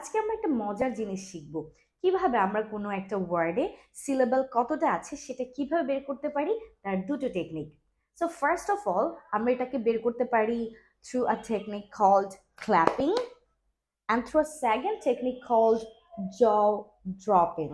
আজকে আমরা একটা মজার জিনিস শিখব। কীভাবে আমরা কোনো একটা ওয়ার্ডে সিলেবল কতটা আছে সেটা কীভাবে বের করতে পারি, তার দুটো technique so first of all আমরা এটাকে বের করতে পারি through a technique called clapping and through a second technique called jaw dropping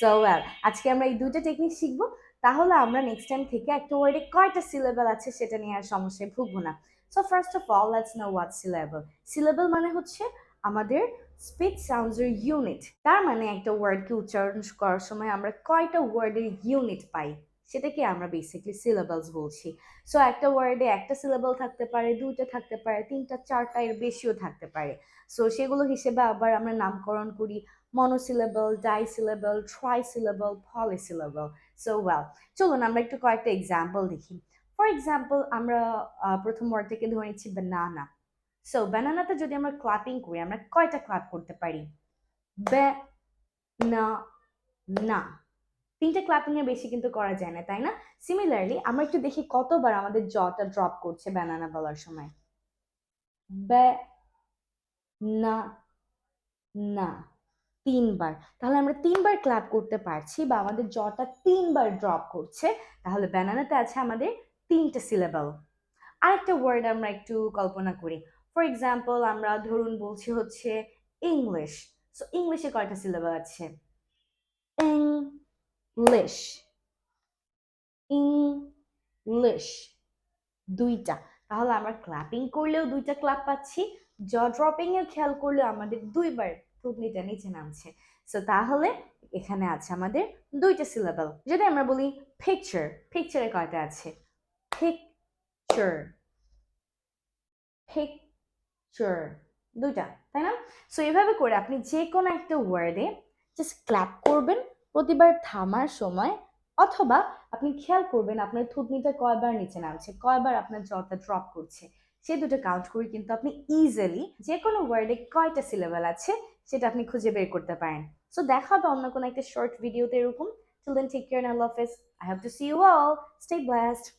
so well আজকে আমরা এই দুটো টেকনিক শিখব। তাহলে আমরা নেক্সট টাইম থেকে একটা ওয়ার্ডে কয়টা সিলেবল আছে সেটা নিয়ে আর সমস্যায় ভুগবো না। So first of all let's know what syllable syllable মানে হচ্ছে আমাদের স্পিচ সাউন্ডসের ইউনিট তার মানে একটা ওয়ার্ডকে উচ্চারণ করার সময় আমরা কয়টা ওয়ার্ডের ইউনিট পাই? সেটাকে আমরা বেসিকলি সিলেবলস বলছি। সো একটা ওয়ার্ডে একটা সিলেবল থাকতে পারে, দুইটা থাকতে পারে, তিনটা, চারটা এর বেশিও থাকতে পারে। সো সেগুলো হিসেবে আবার আমরা নামকরণ করি monosyllable disyllable trisyllable polysyllable so well চলুন আমরা একটু কয়েকটা এক্সাম্পল দেখি। ফর এক্সাম্পল আমরা প্রথম ওয়ার্ডটাকে ধরে নিচ্ছি বানানা সো বানানাতে যদি আমরা ক্লাপিং করি, আমরা কয়টা ক্লাপ করতে পারি? বে না না তিনটে ক্লাপিং এর বেশি কিন্তু করা যায় না, তাই না? সিমিলারলি আমরা একটু দেখি কতবার আমাদের জটা ড্রপ করছে বানানা বলার সময়। বে না না তিনবার। তাহলে আমরা তিনবার ক্লাপ করতে পারছি বা আমাদের জটা তিনবার ড্রপ করছে, তাহলে ব্যানানাতে আছে আমাদের তিনটে সিলেবল আরেকটা ওয়ার্ড আমরা একটু কল্পনা করি। ফর এক্সাম্পল আমরা ধরুন বলছি হচ্ছে ইংলিশ সো ইংলিশে কয়টা সিলেবল আছে? ইংলিশ ইংলিশ দুইটা। তাহলে আমরা ক্লাপিং করলেও দুইটা ক্লাপ পাচ্ছি জ ড্রপিং এ খেয়াল করলেও আমাদের দুইবার থুতনিটা নিচে নামছে। সো তাহলে এখানে আছে আমাদের দুইটা সিলেবল যদি আমরা বলি পিকচার পিকচারে কয়টা আছে? পিকচার পিকচার দুইটা তাই না সো এভাবে করে আপনি যে কোনো একটা ওয়ার্ডে জাস্ট ক্ল্যাপ করবেন প্রতিবার থামার সময় অথবা আপনি খেয়াল করবেন আপনার থুতনিটা কয়বার নিচে নামছে কয়বার আপনার জটা ড্রপ করছে সে দুটো কাউন্ট করে কিন্তু আপনি ইজিলি যে কোনো ওয়ার্ডে কয়টা সিলেবল আছে সেটা আপনি খুঁজে বের করতে পারেন সো দেখা হবে অন্য কোনো একটা শর্ট ভিডিওতে এরকম Till then, take care and I love this. I hope to see you all. Stay blessed.